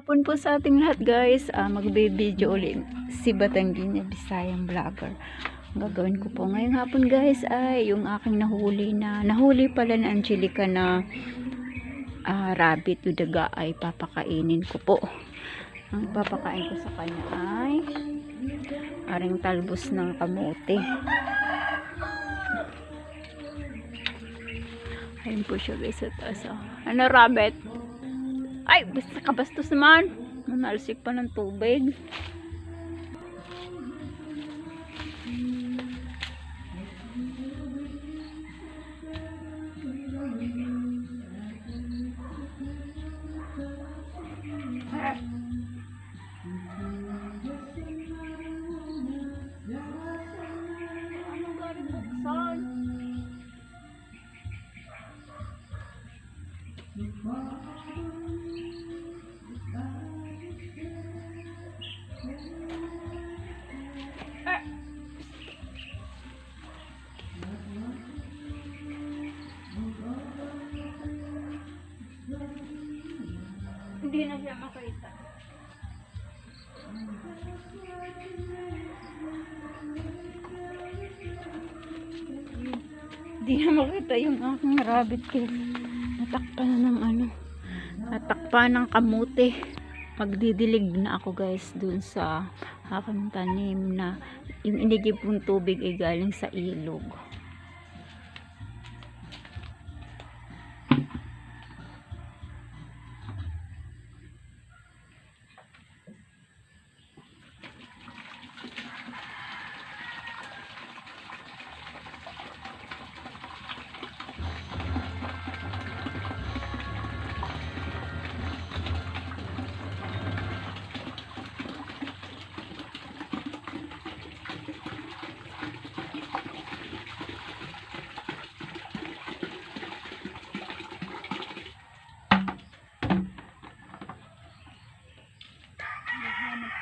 Hapon po sa ating lahat guys, uh, magbe-video ulit si Batanggina Bisayang Vlogger. Ang gagawin ko po ngayong hapon guys ay yung aking nahuli na, nahuli pala na Angelica na ah, rabbit o daga ay papakainin ko po. Ang papakain ko sa kanya ay aring talbos ng kamote. Ayun po siya guys sa taas. Ano rabbit? Ay, basta kabastos naman. Manalsik pa ng tubig. Hindi na siya makita. Hindi na makita yung aking rabbit cave. Natakpan na ng ano. Natakpan ng kamote. Magdidilig na ako guys dun sa aking tanim na inigib kong tubig ay galing sa ilog.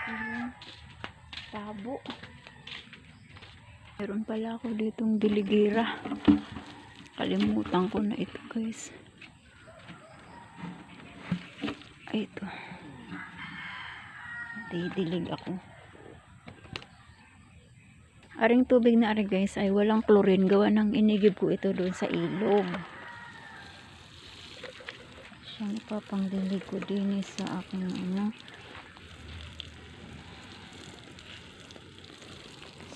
Yung tabo. Meron pala ako ditong diligira. Kalimutan ko na ito guys. Ay, ito. Didilig ako. Aring tubig na ari guys ay walang chlorine. Gawa ng inigib ko ito doon sa ilog. Siyang ipapangdilig ko din eh sa aking ano.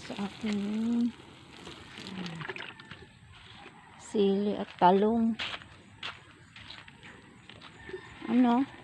sa aking sili at talong. Ano?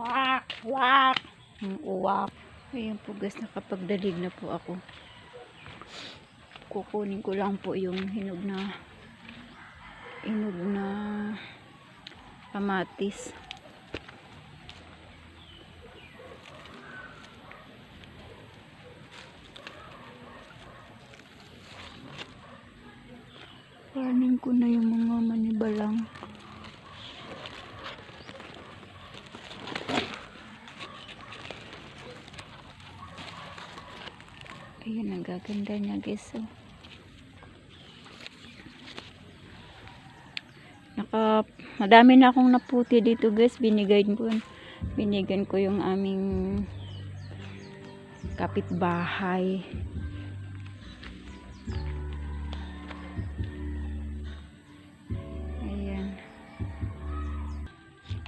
Wak! Wak! Ang uwak. Ayan po guys, nakapagdalig na po ako. Kukunin ko lang po yung hinog na hinog na kamatis. Panin ko na yung mga manibalang. Ayan, ang gaganda niya guys. Oh. Naka, madami na akong naputi dito guys. Binigay ko, binigan ko yung aming kapitbahay. Ayan.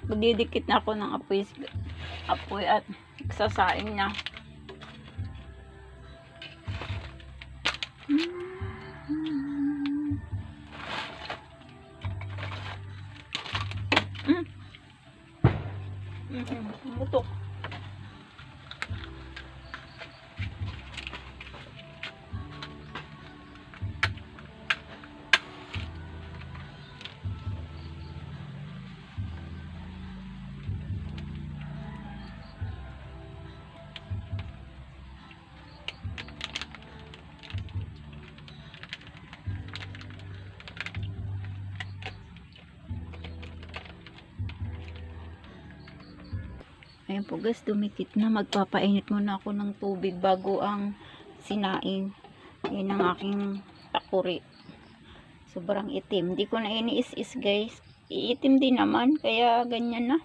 Magdidikit na ako ng apoy, apoy at sasaing niya. 听不懂。Ayan po guys, dumikit na. Magpapainit muna ako ng tubig bago ang sinaing. Yan ang aking takuri. Sobrang itim. Di ko na iniis-is guys. Iitim din naman. Kaya ganyan na.